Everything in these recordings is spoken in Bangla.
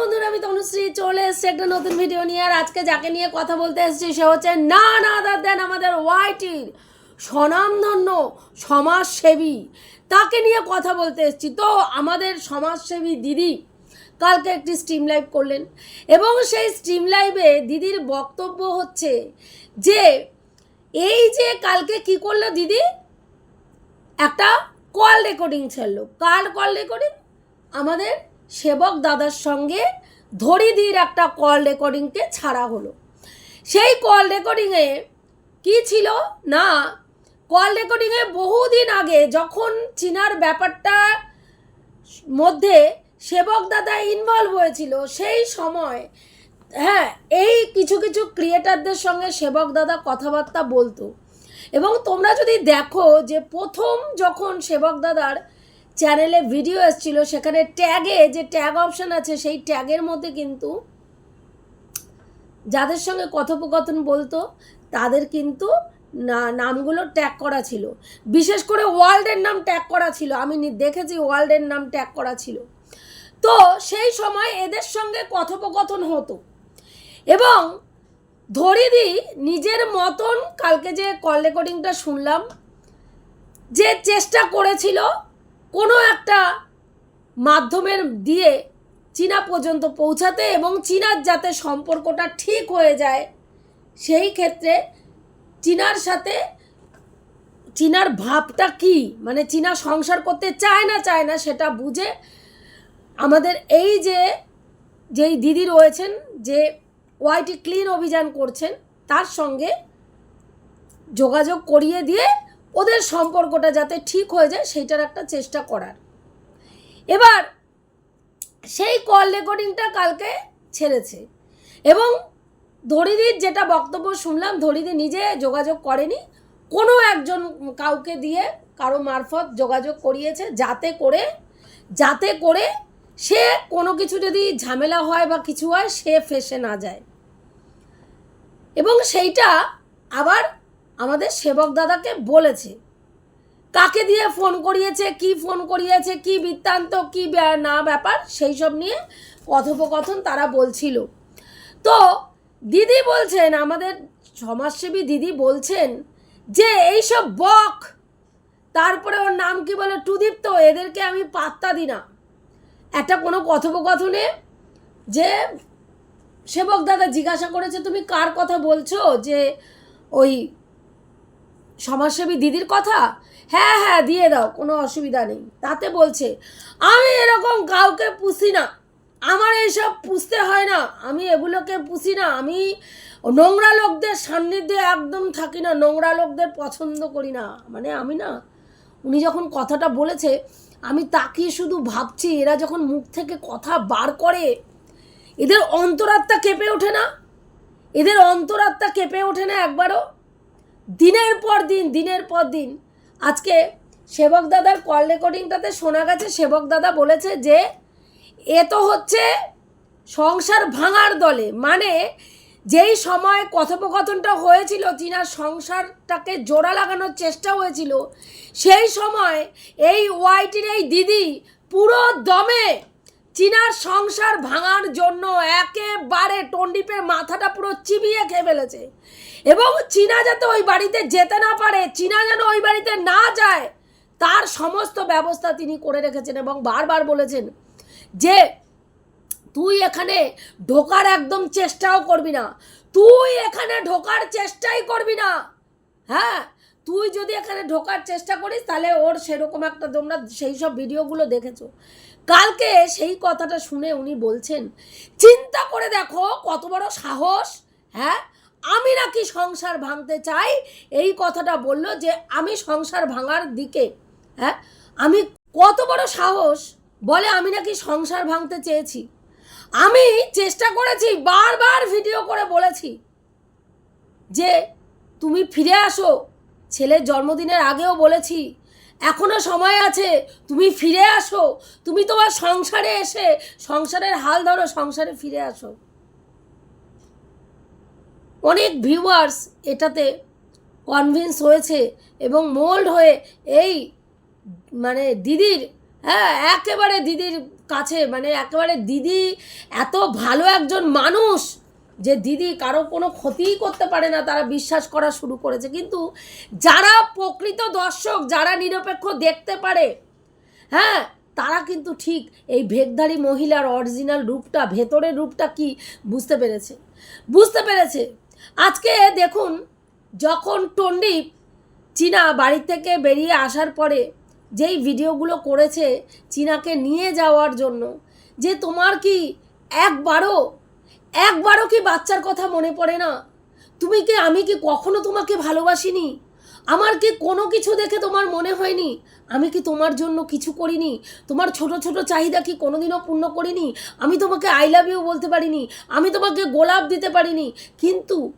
বন্ধুরা, আমি তনুশ্রী চলে এসেছি একটা নতুন ভিডিও নিয়ে। আর আজকে যাকে নিয়ে কথা বলতে এসেছি, সে হচ্ছে না না আদার দেন আমাদের ওয়াইটির স্বনামধন্য সমাজসেবী। তাকে নিয়ে কথা বলতে এসেছি। তো আমাদের সমাজসেবী দিদি কালকে একটি স্ট্রিম লাইভ করলেন এবং সেই স্ট্রিম লাইভে দিদির বক্তব্য হচ্ছে যে, এই যে কালকে কি করল দিদি? একটা কল রেকর্ডিং ছাড়লো। কার কল রেকর্ডিং আমাদের সেবক দাদার সঙ্গে ধরিদির একটা কল রেকর্ডিংকে ছাড়া হলো। সেই কল রেকর্ডিংয়ে কি ছিল? না কল রেকর্ডিংয়ে বহুদিন আগে যখন চীনার ব্যাপারটা মধ্যে সেবক দাদা ইনভলভ হয়েছিল, সেই সময় হ্যাঁ এই কিছু কিছু ক্রিয়েটারদের সঙ্গে সেবক দাদা কথাবার্তা বলতো। এবং তোমরা যদি দেখো যে প্রথম যখন সেবক দাদার চ্যানেলে ভিডিও এসেছিল সেখানে ট্যাগে যে ট্যাগ অপশান আছে, সেই ট্যাগের মধ্যে কিন্তু যাদের সঙ্গে কথোপকথন বলতো, তাদের কিন্তু না, নামগুলো ট্যাগ করা ছিল। বিশেষ করে ওয়ার্ল্ডের নাম ট্যাগ করা ছিল, আমি দেখেছি ওয়ার্ল্ডের নাম ট্যাগ করা ছিল। তো সেই সময় এদের সঙ্গে কথোপকথন হতো। এবং ধরিদি নিজের মতন কালকে যে কল রেকর্ডিংটা শুনলাম, যে চেষ্টা করেছিল কোনো একটা মাধ্যমের দিয়ে চীনা পর্যন্ত পৌঁছাতে এবং চীনার যাতে সম্পর্কটা ঠিক হয়ে যায়, সেই ক্ষেত্রে চীনার সাথে চীনার ভাবটা কি? মানে চীনা সংসার করতে চায় না চায় না সেটা বুঝে আমাদের এই যে, যেই দিদি রয়েছেন, যে ওয়াইটি ক্লিন অভিযান করছেন, তার সঙ্গে যোগাযোগ করিয়ে দিয়ে ওদের সম্পর্কটা যাতে ঠিক হয়ে যায়, সেইটার একটা চেষ্টা করার। এবার, সেই কল রেকর্ডিংটা কালকে ছেড়েছে। এবং ধরিদির যেটা বক্তব্য শুনলাম, ধরিদি নিজে যোগাযোগ করেনি। কোনো একজন কাউকে দিয়ে কারও মারফত যোগাযোগ করিয়েছে, যাতে করে যাতে করে সে কোনো কিছু যদি ঝামেলা হয় বা কিছু হয়, সে ফেসে না যায়। এবং সেইটা আবার আমাদের সেবক দাদাকে বলেছে। কাকে দিয়ে ফোন করিয়েছে, কি ফোন করিয়েছে, কি বৃত্তান্ত, কি না ব্যাপার, সেই সব নিয়ে কথোপকথন তারা বলছিল। তো দিদি বলছেন, আমাদের সমাজসেবী দিদি বলছেন যে এইসব বক, তারপরে ওর নাম কি বলে, টুদীপ্ত, এদেরকে আমি পাত্তা দিই না। একটা কোনো কথোপকথনে যে সেবক দাদা জিজ্ঞাসা করেছে, তুমি কার কথা বলছো? যে ওই সমাজসেবী দিদির কথা? হ্যাঁ হ্যাঁ দিয়ে দাও, কোনো অসুবিধা নেই। তাতে বলছে, আমি এরকম কাউকে পুষি না। আমার এইসব পুষতে হয় না। আমি এগুলোকে পুষি না। আমি নোংরা লোকদের সান্নিধ্যে একদম থাকি না। নোংরা লোকদের পছন্দ করি না। মানে আমি না, উনি যখন কথাটা বলেছে, আমি তাকিয়ে শুধু ভাবছি, এরা যখন মুখ থেকে কথা বার করে, এদের অন্তরাত্মা কেঁপে ওঠে না? এদের অন্তরাত্মা কেঁপে ওঠে না একবারও? দিনের পর দিন, দিনের পর দিন। আজকে সেবক দাদার কল রেকর্ডিংটাতে শোনা গেছে, সেবক দাদা বলেছে যে এ তো হচ্ছে সংসার ভাঙার দলে। মানে যেই সময় কথোপকথনটা হয়েছিল চীনার সংসারটাকে জোড়া লাগানোর চেষ্টা হয়েছিল, সেই সময় এই ওয়াইটির এই দিদি পুরো দমে চীনার সংসার ভাঙার জন্য একেবারে টন্ডিপের মাথাটা পুরো চিবিয়ে খেয়ে ফেলেছে। এবং চীনা যাতে ওই বাড়িতে যেতে না পারে, চীনা যেন ওই বাড়িতে না যায়, তার সমস্ত ব্যবস্থা তিনি করে রেখেছেন এবং বারবার বলেছেন যে, তুই এখানে ঢোকার একদম চেষ্টাও করবি না। তুই এখানে ঢোকার চেষ্টাই করবি না। হ্যাঁ তুই যদি এখানে ঢোকার চেষ্টা করিস, তাহলে ওর সেরকম একটা তোমরা সেই সব ভিডিওগুলো দেখেছ। কালকে সেই কথাটা শুনে উনি বলছেন, চিন্তা করে দেখো কত বড় সাহস হ্যাঁ? আমি নাকি সংসার ভাঙতে চাই। এই কথাটা বলল যে, আমি সংসার ভাঙার দিকে হ্যাঁ? আমি কত বড় সাহস, বলে আমি নাকি সংসার ভাঙতে চেয়েছি। আমি চেষ্টা করেছি, বারবার ভিডিও করে বলেছি যে, তুমি ফিরে আসো। ছেলের জন্মদিনের আগেও বলেছি এখনও সময় আছে, তুমি ফিরে আসো। তুমি তোমার সংসারে এসে, সংসারের হাল ধরো, সংসারে ফিরে আসো। অনেক ভিউয়ার্স এটাতে কনভিন্স হয়েছে এবং মোল্ড হয়ে এই মানে দিদির হ্যাঁ একেবারে দিদির কাছে মানে একেবারে দিদি এত ভালো একজন মানুষ যে দিদি কারও কোনো ক্ষতিই করতে পারে না, তারা বিশ্বাস করা শুরু করেছে। কিন্তু যারা প্রকৃত দর্শক, যারা নিরপেক্ষ দেখতে পারে হ্যাঁ তারা কিন্তু ঠিক এই ভেগধারী মহিলার অরিজিনাল রূপটা, ভেতরের রূপটা কি বুঝতে পেরেছে। বুঝতে পেরেছে। আজকে দেখুন, যখন টন্ডিপ চীনা বাড়ি থেকে বেরিয়ে আসার পরে যেই ভিডিওগুলো করেছে চীনাকে নিয়ে যাওয়ার জন্য, যে তোমার কি একবারও একবারও কি বাচ্চার কথা মনে পড়ে না? তুমি কি, আমি কি, কখনো তোমাকে ভালোবাসিনি? আমার কি কোনো কিছু দেখে তোমার মনে হয়নি? আমি কি তোমার জন্য কিছু করিনি? তোমার ছোট ছোট চাহিদা কি কোনোদিনও পূর্ণ করিনি? আমি তোমাকে আই লাভ ইউ বলতে পারিনি। আমি তোমাকে গোলাপ দিতে পারিনি। কিন্তু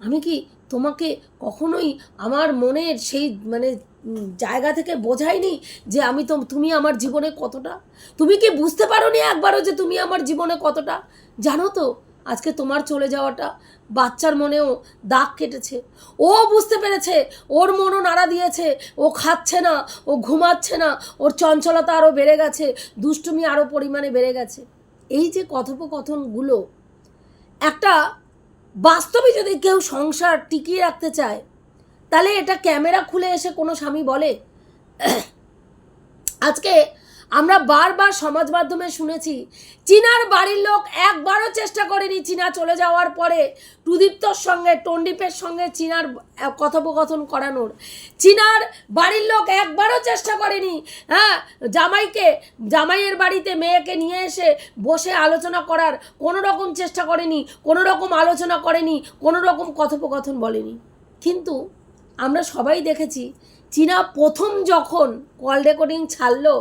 আমি কি তোমাকে কখনোই আমার মনের সেই মানে জায়গা থেকে বোঝাইনি যে আমি তো, তুমি আমার জীবনে কতটা? তুমি কি বুঝতে পারো নি একবারও যে তুমি আমার জীবনে কতটা? জানো তো আজকে তোমার চলে যাওয়াটা বাচ্চার মনেও দাগ কেটেছে। ও বুঝতে পেরেছে, ওর মনও নাড়া দিয়েছে, ও খাচ্ছে না, ও ঘুমাচ্ছে না, ওর চঞ্চলতা আরও বেড়ে গেছে, দুষ্টুমি আরও পরিমাণে বেড়ে গেছে। এই যে কথোপকথনগুলো, একটা বাস্তবে যদি কেউ সংসার টিকিয়ে রাখতে চায়, তাহলে এটা ক্যামেরা খুলে এসে কোনো স্বামী বলে আজকে আমরা বারবার সমাজ মাধ্যমে শুনেছি, চীনার বাড়ির লোক একবারও চেষ্টা করেনি চীনা চলে যাওয়ার পরে টুদীপ্তর সঙ্গে, টন্ডিপের সঙ্গে চীনার কথোপকথন করানোর। চীনার বাড়ির লোক একবারও চেষ্টা করেনি হ্যাঁ জামাইকে, জামাইয়ের বাড়িতে মেয়েকে নিয়ে এসে বসে আলোচনা করার কোনো রকম চেষ্টা করেনি, কোনো রকম আলোচনা করেনি, কোনো রকম কথোপকথন বলেনি। কিন্তু আমরা সবাই দেখেছি, চীনা প্রথম যখন কল রেকর্ডিং ছাড়লো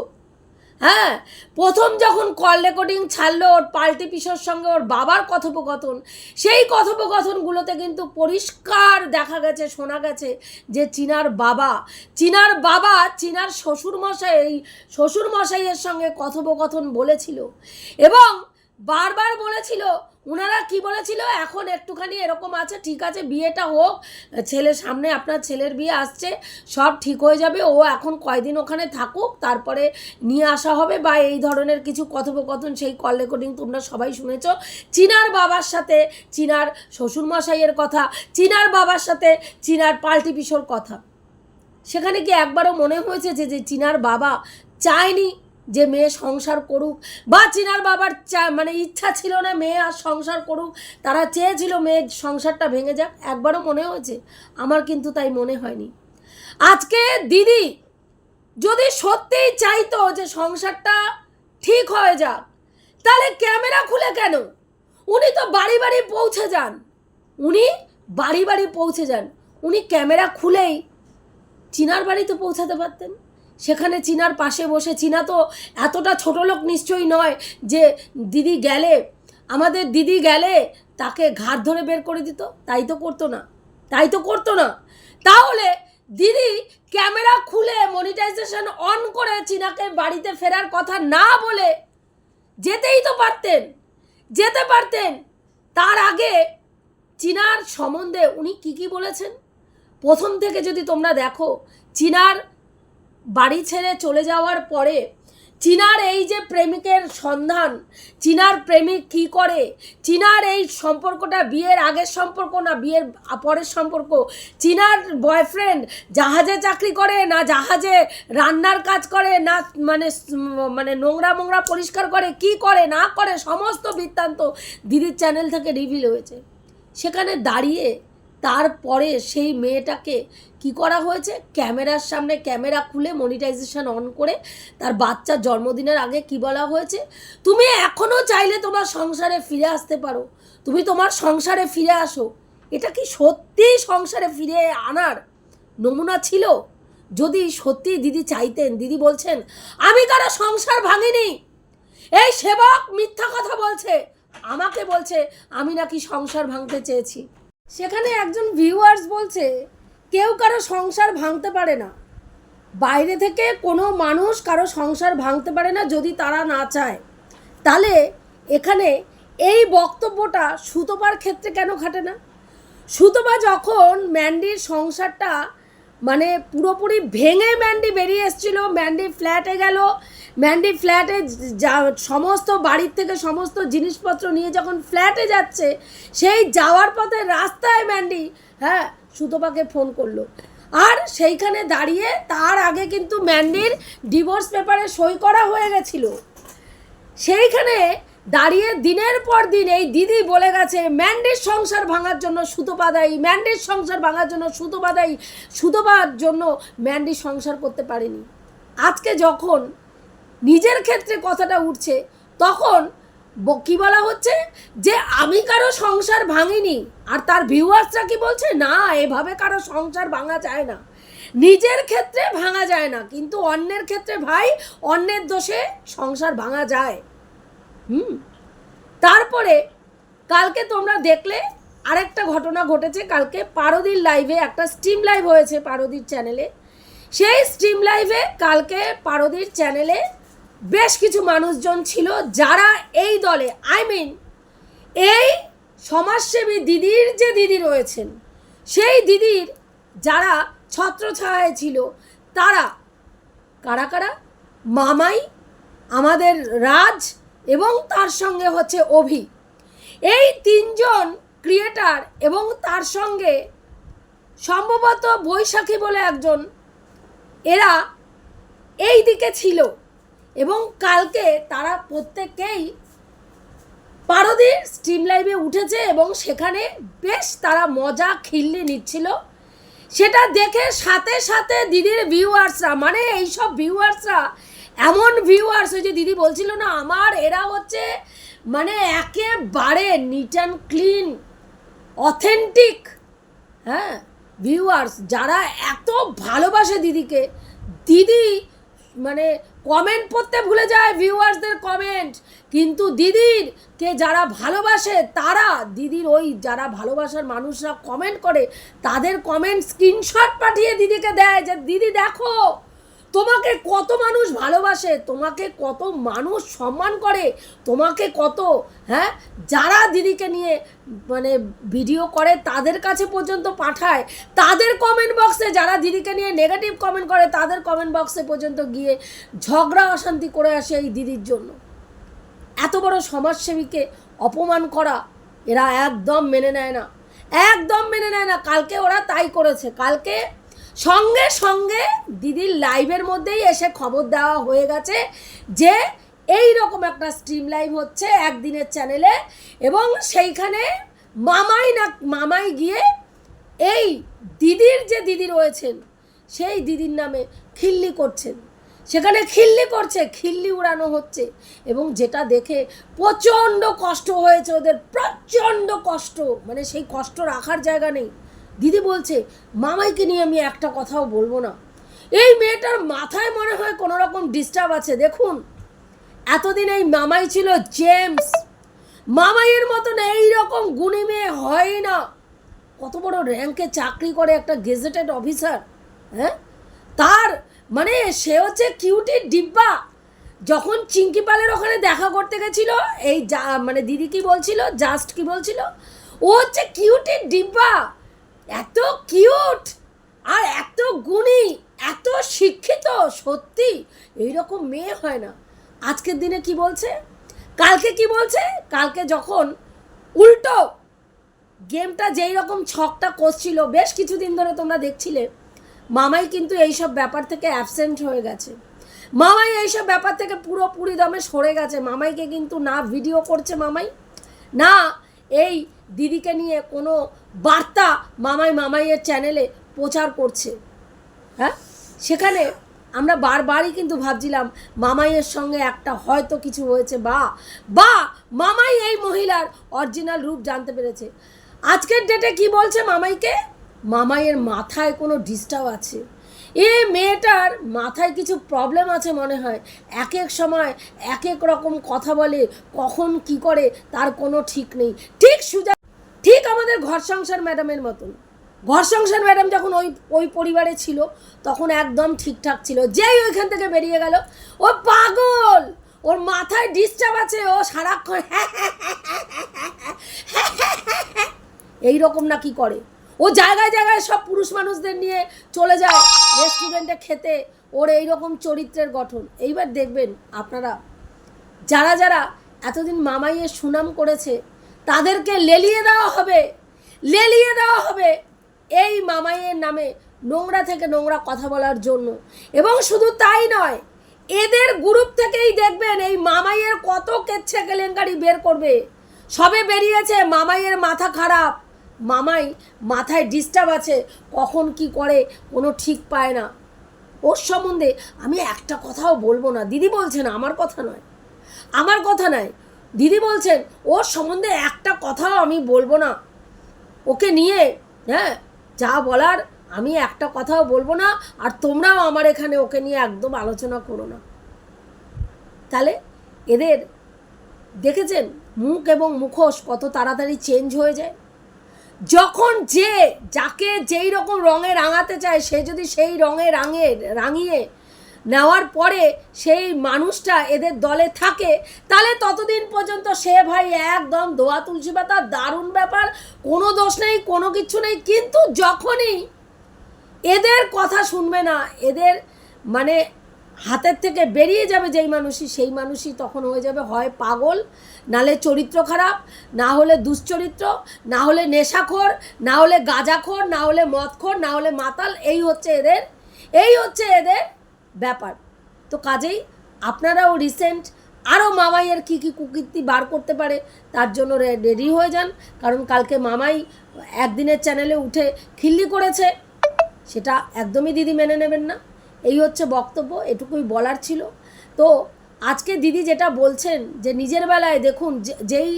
হ্যাঁ প্রথম যখন কল রেকর্ডিং ছাড়লো ওর পাল্টি পিসোর সঙ্গে ওর বাবার কথোপকথন, সেই কথোপকথনগুলোতে কিন্তু পরিষ্কার দেখা গেছে, শোনা গেছে যে চিনার বাবা চিনার বাবা, চিনার শ্বশুরমশাই এই শ্বশুরমশাইয়ের সঙ্গে কথোপকথন বলেছিল এবং বারবার বলেছিল ওনারা কি বলেছিল? এখন একটুখানি এরকম আছে, ঠিক আছে, বিয়েটা হোক, ছেলের সামনে আপনার ছেলের বিয়ে আসছে, সব ঠিক হয়ে যাবে, ও এখন কয়দিন ওখানে থাকুক, তারপরে নিয়ে আসা হবে বা এই ধরনের কিছু কথোপকথন, সেই কল রেকর্ডিং তোমরা সবাই শুনেছ। চিনার বাবার সাথে, চিনার শ্বশুরমশাইয়ের কথা, চিনার বাবার সাথে চীনার পাল্টি পিসোর কথা। সেখানে কি একবারও মনে হয়েছে যে যে চীনার বাবা চায়নি? যে মেয়ে সংসার করুক বা চীনার বাবার চা মানে ইচ্ছা ছিল না মেয়ে আর সংসার করুক, তারা চেয়েছিল মেয়ের সংসারটা ভেঙে যাক, একবারও মনে হয়েছে? আমার কিন্তু তাই মনে হয়নি। আজকে দিদি যদি সত্যিই চাইতো যে সংসারটা ঠিক হয়ে যাক, তাহলে ক্যামেরা খুলে কেন? উনি তো বাড়ি বাড়ি পৌঁছে যান। উনি বাড়ি বাড়ি পৌঁছে যান। উনি ক্যামেরা খুলেই চীনার বাড়িতে পৌঁছাতে পারতেন। সেখানে চীনার পাশে বসে, চীনা তো এতটা ছোট লোক নিশ্চয়ই নয় যে দিদি গেলে, আমাদের দিদি গেলে তাকে ঘাট ধরে বের করে দিত। তাই তো করতো না। তাই তো করতো না। তাহলে দিদি ক্যামেরা খুলে মনিটাইজেশন অন করে চীনাকে বাড়িতে ফেরার কথা না বলে যেতেই তো পারতেন। যেতে পারতেন। তার আগে চীনার সম্বন্ধে উনি কি কি বলেছেন? প্রথম থেকে যদি তোমরা দেখো, চীনার বাড়ি ছেড়ে চলে যাওয়ার পরে চীনার এই যে প্রেমিকের সন্ধান, চীনার প্রেমিক কি করে? চীনার এই সম্পর্কটা বিয়ের আগের সম্পর্ক না বিয়ের পরের সম্পর্ক? চীনার বয়ফ্রেন্ড জাহাজে চাকরি করে না জাহাজে রান্নার কাজ করে না মানে মানে নোংরা মোংরা পরিষ্কার করে? কি করে, না করে? সমস্ত বৃত্তান্ত দিদির চ্যানেল থেকে রিভিল হয়েছে। সেখানে দাঁড়িয়ে তারপরে সেই মেয়েটাকে কি করা হয়েছে? ক্যামেরার সামনে ক্যামেরা খুলে মনিটাইজেশন অন করে তার বাচ্চার জন্মদিনের আগে কি বলা হয়েছে? তুমি এখনও চাইলে তোমার সংসারে ফিরে আসতে পারো। তুমি তোমার সংসারে ফিরে আসো। এটা কি সত্যিই সংসারে ফিরে আনার নমুনা ছিল? যদি সত্যি দিদি চাইতেন, দিদি বলছেন, আমি কারও সংসার ভাঙিনি। এই সেবক মিথ্যা কথা বলছে। আমাকে বলছে, আমি নাকি সংসার ভাঙতে চেয়েছি। সেখানে একজন ভিউয়ার্স বলছে, কেউ কারও সংসার ভাঙতে পারে না। বাইরে থেকে কোনো মানুষ কারও সংসার ভাঙতে পারে না যদি তারা না চায়। তাহলে এখানে এই বক্তব্যটা সুতোপার ক্ষেত্রে কেন খাটে না? সুতপা যখন ম্যান্ডির সংসারটা মানে পুরোপুরি ভেঙে ম্যান্ডি বেরিয়ে এসেছিল, ম্যান্ডি ফ্ল্যাটে গেল ম্যান্ডি ফ্ল্যাটে যা সমস্ত বাড়ির থেকে সমস্ত জিনিসপত্র নিয়ে যখন ফ্ল্যাটে যাচ্ছে, সেই যাওয়ার পথে রাস্তায় ম্যান্ডি হ্যাঁ সুতপাকে ফোন করল। আর সেইখানে দাঁড়িয়ে তার আগে কিন্তু ম্যান্ডির ডিভোর্স পেপারে সই করা হয়ে গেছিল। সেইখানে দাঁড়িয়ে দিনের পর দিন এই দিদি বলে গেছে ম্যান্ডের সংসার ভাঙার জন্য সুতোপা দায়ী ম্যান্ডের সংসার ভাঙার জন্য সুতোপা দায়ী সুতোপার জন্য ম্যান্ডি সংসার করতে পারেনি। আজকে যখন নিজের ক্ষেত্রে কথাটা উঠছে, তখন কি বলা হচ্ছে? যে আমি কারও সংসার ভাঙিনি, আর তার ভিউয়ার্সরা কি বলছে? না, এভাবে কারও সংসার ভাঙা যায় না। নিজের ক্ষেত্রে ভাঙা যায় না, কিন্তু অন্যের ক্ষেত্রে ভাই, অন্যের দোষে সংসার ভাঙা যায়। হুম? তারপরে কালকে তোমরা দেখলে আরেকটা ঘটনা ঘটেছে, কালকে পারদির লাইভে একটা স্ট্রিম লাইভ হয়েছে পারদির চ্যানেলে সেই স্ট্রিম লাইভে কালকে পারদির চ্যানেলে বেশ কিছু মানুষজন ছিল যারা এই দলে আই মিন এই সমাজসেবী দিদির যে দিদি রয়েছেন, সেই দিদির যারা ছত্রছায়ায় ছিল, তারা কারা কারা? মামাই, আমাদের রাজ এবং তার সঙ্গে হচ্ছে অভি। এই তিনজন ক্রিয়েটার এবং তার সঙ্গে সম্ভবত বৈশাখী বলে একজন, এরা এই দিকে ছিল। এবং কালকে তারা প্রত্যেকেই পারদের স্ট্রিম লাইভে উঠেছে এবং সেখানে বেশ তারা মজা খিল্লি নিচ্ছিল। সেটা দেখে সাথে সাথে দিদির ভিউয়ার্সরা মানে এইসব ভিউয়ার্সরা এমন ভিউয়ার্স ওই যে দিদি বলছিল না, আমার এরা হচ্ছে মানে একেবারে নিট অ্যান্ড ক্লিন অথেন্টিক হ্যাঁ ভিউয়ার্স যারা এত ভালোবাসে দিদিকে। দিদি মানে কমেন্ট পড়তে ভুলে যায় ভিউয়ার্সদের কমেন্ট কিন্তু দিদির কে যারা ভালোবাসে, তারা দিদির ওই যারা ভালোবাসার মানুষরা কমেন্ট করে, তাদের কমেন্ট স্ক্রিনশট পাঠিয়ে দিদিকে দেয় যে, দিদি দেখো। তোমাকে কত মানুষ ভালোবাসে, তোমাকে কত মানুষ সম্মান করে, তোমাকে কত হ্যাঁ? যারা দিদিকে নিয়ে মানে ভিডিও করে, তাদের কাছে পর্যন্ত পাঠায়, তাদের কমেন্ট বক্সে যারা দিদিকে নিয়ে নেগেটিভ কমেন্ট করে, তাদের কমেন্ট বক্সে পর্যন্ত গিয়ে ঝগড়া, অশান্তি করে আসে এই দিদির জন্য। এত বড় সমাজসেবীকে অপমান করা, এরা একদম মেনে নেয় না। একদম মেনে নেয় না। কালকে ওরা তাই করেছে। কালকে সঙ্গে সঙ্গে দিদির লাইভের মধ্যেই এসে খবর দেওয়া হয়ে গেছে যে এই রকম একটা স্ট্রিম লাইভ হচ্ছে একদিনের চ্যানেলে এবং সেইখানে মামাই না, মামাই গিয়ে এই দিদির যে দিদি রয়েছেন, সেই দিদির নামে খিল্লি করছেন। সেখানে খিল্লি করছে, খিল্লি উড়ানো হচ্ছে এবং যেটা দেখে প্রচণ্ড কষ্ট হয়েছে ওদের, প্রচণ্ড কষ্ট। মানে সেই কষ্ট রাখার জায়গা নেই। দিদি বলছে, মামাইকে নিয়ে আমি একটা কথাও বলব না। এই মেয়েটার মাথায় মনে হয় কোনো রকম ডিস্টার্ব আছে, দেখুন। এতদিন এই মামাই ছিল জেমস। মামাইয়ের মতন এই রকম গুণী মেয়ে হয় না। কত বড় র্যাঙ্কে চাকরি করে একটা গেজেটেড অফিসার হ্যাঁ? তার মানে সে হচ্ছে কিউটির ডিব্বা। যখন চিঙ্কি পালের ওখানে দেখা করতে গেছিল, এই যা মানে দিদি কি বলছিল জাস্ট কি বলছিল, ও হচ্ছে কিউটির ডিব্বা। এত কিউট আর এত গুণী, এত শিক্ষিত, সত্যি, এইরকম মেয়ে হয় না। আজকের দিনে কি বলছে? কালকে কি বলছে? কালকে যখন উল্টো গেমটা যেই রকম ছকটা করছিল, বেশ কিছুদিন ধরে তোমরা দেখছিলে, মামাই কিন্তু এইসব ব্যাপার থেকে অ্যাবসেন্ট হয়ে গেছে। মামাই এইসব ব্যাপার থেকে পুরোপুরি দমে সরে গেছে। মামাইকে কিন্তু না ভিডিও করছে মামাই, না এই দিদিকে নিয়ে কোনো বার্তা মামাই মামাইয়ের চ্যানেলে প্রচার করছে। হ্যাঁ? সেখানে আমরা বারবারই কিন্তু ভাবছিলাম মামাইয়ের সঙ্গে একটা হয়তো কিছু হয়েছে বা বা মামাই এই মহিলার অরিজিনাল রূপ জানতে পেরেছে। আজকের ডেটে কি বলছে মামাইকে? মামাইয়ের মাথায় কোনো ডিস্টার্ব আছে। এ মেয়েটার মাথায় কিছু প্রবলেম আছে মনে হয়। এক এক সময় এক এক রকম কথা বলে কখন কি করে তার কোনো ঠিক নেই। ঠিক সুজা ঠিক আমাদের ঘর সংসার ম্যাডামের মতন। ঘর সংসার ম্যাডাম যখন ওই ওই পরিবারে ছিল, তখন একদম ঠিকঠাক ছিল। যেই ওইখান থেকে বেরিয়ে গেল, ও পাগল! ওর মাথায় ডিস্টার্ব আছে, ও সারাক্ষণ এই রকম না কি করে? ও জায়গায় জায়গায় সব পুরুষ মানুষদের নিয়ে চলে যায় রেস্টুরেন্টে খেতে। ওর এই রকম চরিত্রের গঠন। এইবার দেখবেন আপনারা, যারা যারা এতদিন মামাইয়ের সুনাম করেছে তাদেরকে লেলিয়ে দেওয়া হবে। লেলিয়ে দেওয়া হবে। এই মামাইয়ের নামে নোংরা থেকে নোংরা কথা বলার জন্য। এবং শুধু তাই নয়, এদের গ্রুপ থেকেই দেখবেন এই মামাইয়ের কত কেচ্ছে কেলেঙ্কারি বের করবে। সবে বেরিয়েছে, মামাইয়ের মাথা খারাপ। মামাই মাথায় ডিস্টার্ব আছে, কখন কি করে কোনো ঠিক পায় না। ওর সম্বন্ধে আমি একটা কথাও বলব না। দিদি বলছেন আমার কথা নয়। আমার কথা নয় দিদি বলছেন, ওর সম্বন্ধে একটা কথাও আমি বলব না। ওকে নিয়ে হ্যাঁ যা বলার আমি একটা কথাও বলব না, আর তোমরাও আমার এখানে ওকে নিয়ে একদম আলোচনা করো না। তাহলে এদের দেখেছেন, মুখ এবং মুখোশ কত তাড়াতাড়ি চেঞ্জ হয়ে যায়? যখন যে, যাকে যেই রকম রঙে রাঙাতে চায়, সে যদি সেই রঙে রাঙে, রাঙিয়ে নেওয়ার পরে সেই মানুষটা এদের দলে থাকে। তাহলে ততদিন পর্যন্ত সে ভাই একদম দোয়া তুলসী পাতা, দারুণ ব্যাপার, কোনো দোষ নেই, কোনো কিছু নেই। কিন্তু যখনই এদের কথা শুনবে না, এদের মানে হাতের থেকে বেরিয়ে যাবে যেই মানুষই, সেই মানুষই তখন হয়ে যাবে হয় পাগল, নালে চরিত্র খারাপ, না হলে দুশ্চরিত্র, না হলে নেশাখোর, না হলে গাঁজাখোর, না হলে মদখোর, না হলে মাতাল, এই হচ্ছে এদের, এই হচ্ছে এদের ব্যাপার। তো কাজেই আপনারাও রিসেন্ট আরও মামাইয়ের কী কী কুকীর্তি বার করতে পারে তার জন্য রেডি হয়ে যান। কারণ কালকে মামাই একদিনের চ্যানেলে উঠে খিল্লি করেছে, সেটা একদমই দিদি মেনে নেবেন না। এই হচ্ছে বক্তব্য, এটুকুই বলার ছিল। তো আজকে দিদি যেটা বলছেন যে নিজের বেলায় দেখুন যেই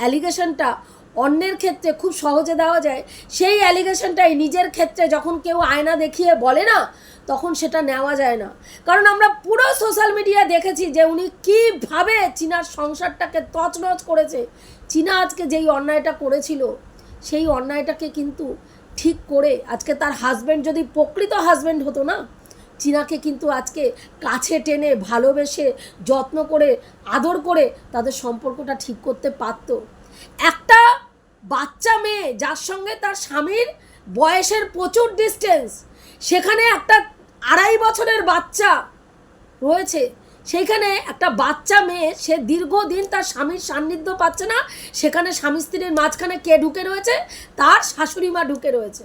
অ্যালিগেশনটা অন্যের ক্ষেত্রে খুব সহজে দেওয়া যায়, সেই অ্যালিগেশনটাই নিজের ক্ষেত্রে যখন কেউ আয়না দেখিয়ে বলে না তখন সেটা নেওয়া যায় না। কারণ আমরা পুরো সোশ্যাল মিডিয়া দেখেছি যে উনি কীভাবে চীনার সংসারটাকে তছনছ করেছে। চীনা আজকে যেই অন্যায়টা করেছিল, সেই অন্যায়টাকে কিন্তু ঠিক করে আজকে তার হাজব্যান্ড যদি প্রকৃত হাজব্যান্ড হতো না, চীনাকে কিন্তু আজকে কাছে টেনে ভালোবেসে যত্ন করে, আদর করে তাদের সম্পর্কটা ঠিক করতে পারতো। একটা বাচ্চা মেয়ে যার সঙ্গে তার স্বামীর বয়সের প্রচুর ডিস্টেন্স সেখানে একটা আড়াই বছরের বাচ্চা রয়েছে। সেইখানে একটা বাচ্চা মেয়ে, সে দীর্ঘদিন তার স্বামীর সান্নিধ্য পাচ্ছে না। সেখানে স্বামী স্ত্রীর মাঝখানে কে ঢুকে রয়েছে? তার শাশুড়ি মা ঢুকে রয়েছে।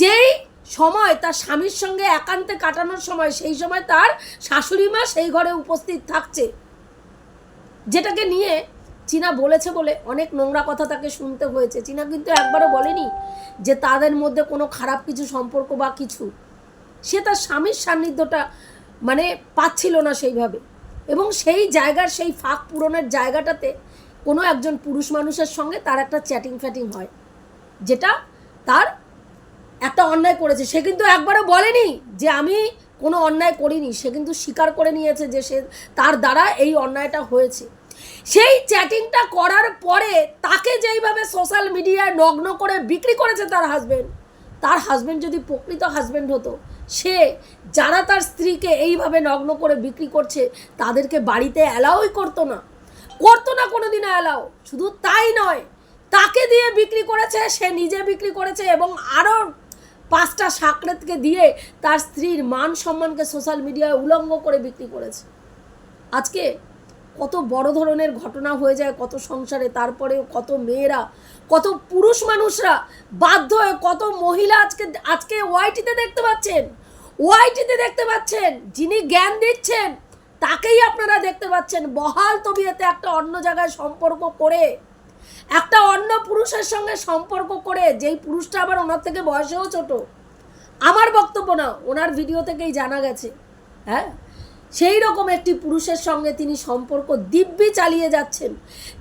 যেই সময় তার স্বামীর সঙ্গে একান্তে কাটানোর সময়, সেই সময় তার শাশুড়ি মা সেই ঘরে উপস্থিত থাকছে। যেটাকে নিয়ে চীনা বলেছে বলে অনেক নোংরা কথা তাকে শুনতে হয়েছে। চীনা কিন্তু একবারও বলেনি যে তাদের মধ্যে কোনো খারাপ কিছু সম্পর্ক বা কিছু। সে তার স্বামীর সান্নিধ্যটা মানে পাচ্ছিল না সেইভাবে। এবং সেই জায়গার, সেই ফাঁক পূরণের জায়গাটাতে কোনো একজন পুরুষ মানুষের সঙ্গে তার একটা চ্যাটিং ফ্যাটিং হয়, যেটা তার একটা অন্যায় করেছে। সে কিন্তু একবারও বলেনি যে আমি কোনো অন্যায় করিনি, সে কিন্তু স্বীকার করে নিয়েছে যে সে তার দ্বারা এই অন্যায়টা হয়েছে। সেই চ্যাটিংটা করার পরে তাকে যেইভাবে সোশ্যাল মিডিয়ায় নগ্ন করে বিক্রি করেছে তার হাজবেন্ড তার হাজবেন্ড যদি প্রকৃত হাজবেন্ড হতো সে, যারা তার স্ত্রীকে এইভাবে নগ্ন করে বিক্রি করছে, তাদেরকে বাড়িতে অ্যালাউই করতো না। করতো না কোনো দিন অ্যালাউ শুধু তাই নয়, তাকে দিয়ে বিক্রি করেছে, সে নিজে বিক্রি করেছে এবং আরও পাঁচটা সাকরেতকে দিয়ে তার স্ত্রীর মান সম্মানকে সোশ্যাল মিডিয়ায় উলঙ্গ করে বিক্রি করেছে। আজকে কত বড় ধরনের ঘটনা হয়ে যায়, কত সংসারে, তারপরেও কত মেয়েরা, কত পুরুষ মানুষরা বাধ্য হয়ে, কত মহিলা আজকে আজকে ওয়াইটিতে দেখতে পাচ্ছেন ওয়াইটিতে দেখতে পাচ্ছেন, যিনি জ্ঞান দিচ্ছেন, তাকেই আপনারা দেখতে পাচ্ছেন। বহাল তবিয়তে একটা অন্য জায়গায় সম্পর্ক করে, একটা অন্য পুরুষের সঙ্গে সম্পর্ক করে, যেই পুরুষটা আবার ওনার থেকে বয়সেও ছোট। আমার বক্তব্য না, ওনার ভিডিও থেকেই জানা গেছে। হ্যাঁ? সেই রকম একটি পুরুষের সঙ্গে তিনি সম্পর্ক দিব্যি চালিয়ে যাচ্ছেন,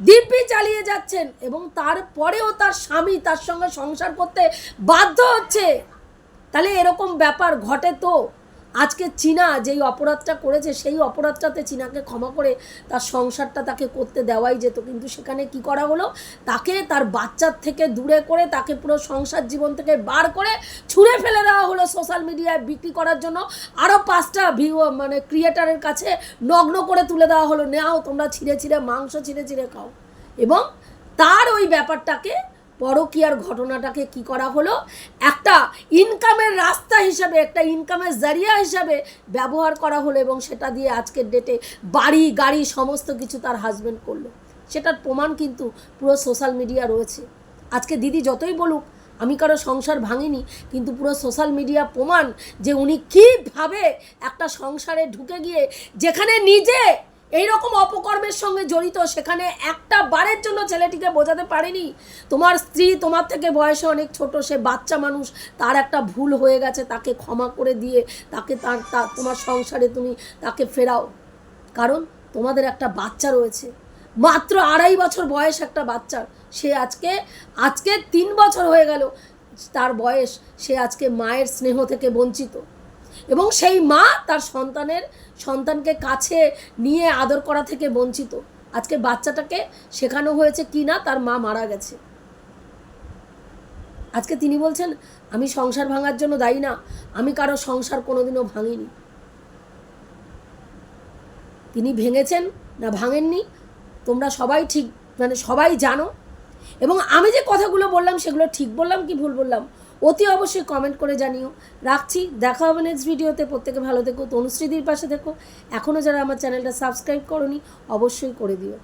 দিব্যি চালিয়ে যাচ্ছেন এবং তারপরেও তার স্বামী তার সঙ্গে সংসার করতে বাধ্য হচ্ছে। তাহলে এরকম ব্যাপার ঘটে তো? আজকে চীনা যেই অপরাধটা করেছে, সেই অপরাধটাতে চীনাকে ক্ষমা করে তার সংসারটা তাকে করতে দেওয়াই যেত। কিন্তু সেখানে কি করা হলো? তাকে তার বাচ্চার থেকে দূরে করে, তাকে পুরো সংসার জীবন থেকে বার করে ছুঁড়ে ফেলে দেওয়া হলো সোশ্যাল মিডিয়ায় বিক্রি করার জন্য। আরও পাঁচটা ভিউ মানে ক্রিয়েটারের কাছে নগ্ন করে তুলে দেওয়া হলো। নেও, তোমরা ছিঁড়ে ছিঁড়ে মাংস ছিঁড়ে ছিঁড়ে খাও। এবং তার ওই ব্যাপারটাকে পরকীয়ার ঘটনাটাকে কি করা হলো? একটা ইনকামের রাস্তা হিসাবে, একটা ইনকামের জারিয়া হিসাবে ব্যবহার করা হলো এবং সেটা দিয়ে আজকের ডেটে বাড়ি, গাড়ি, সমস্ত কিছু তার হাজবেন্ড করল। সেটার প্রমাণ কিন্তু পুরো সোশ্যাল মিডিয়া রয়েছে। আজকে দিদি যতই বলুক, আমি কারও সংসার ভাঙিনি, কিন্তু পুরো সোশ্যাল মিডিয়া প্রমাণ যে উনি কীভাবে একটা সংসারে ঢুকে গিয়ে যেখানে নিজে এই রকম অপকর্মের সঙ্গে জড়িত, সেখানে একটা বারের জন্য ছেলেটিকে বোঝাতে পারেনি। তোমার স্ত্রী তোমার থেকে বয়সে অনেক ছোট, সে বাচ্চা মানুষ, তার একটা ভুল হয়ে গেছে, তাকে ক্ষমা করে দিয়ে, তাকে তার তোমার সংসারে তুমি তাকে ফেরাও। কারণ তোমাদের একটা বাচ্চা রয়েছে। মাত্র আড়াই বছর বয়স একটা বাচ্চার। সে আজকে আজকে তিন বছর হয়ে গেল। তার বয়স, সে আজকে মায়ের স্নেহ থেকে বঞ্চিত। এবং সেই মা তার সন্তানের সন্তানকে কাছে নিয়ে আদর করা থেকে বঞ্চিত। আজকে বাচ্চাটাকে শেখানো হয়েছে কি না, তার মা মারা গেছে। আজকে তিনি বলছেন, আমি সংসার ভাঙার জন্য দায়ী না, আমি কারও সংসার কোনোদিনও ভাঙিনি। তিনি ভেঙেছেন, না, ভাঙেননি। তোমরা সবাই ঠিক মানে সবাই জানো। এবং আমি যে কথাগুলো বললাম, সেগুলো ঠিক বললাম কি ভুল বললাম? অতি অবশ্যই কমেন্ট করে জানিও। রাখছি, দেখা হবে নেক্সট ভিডিওতে প্রত্যেকে ভালো থেকো তনুশ্রীদির পাশে দেখো এখনও যারা আমার চ্যানেলটা সাবস্ক্রাইব করনি, অবশ্যই করে দিও।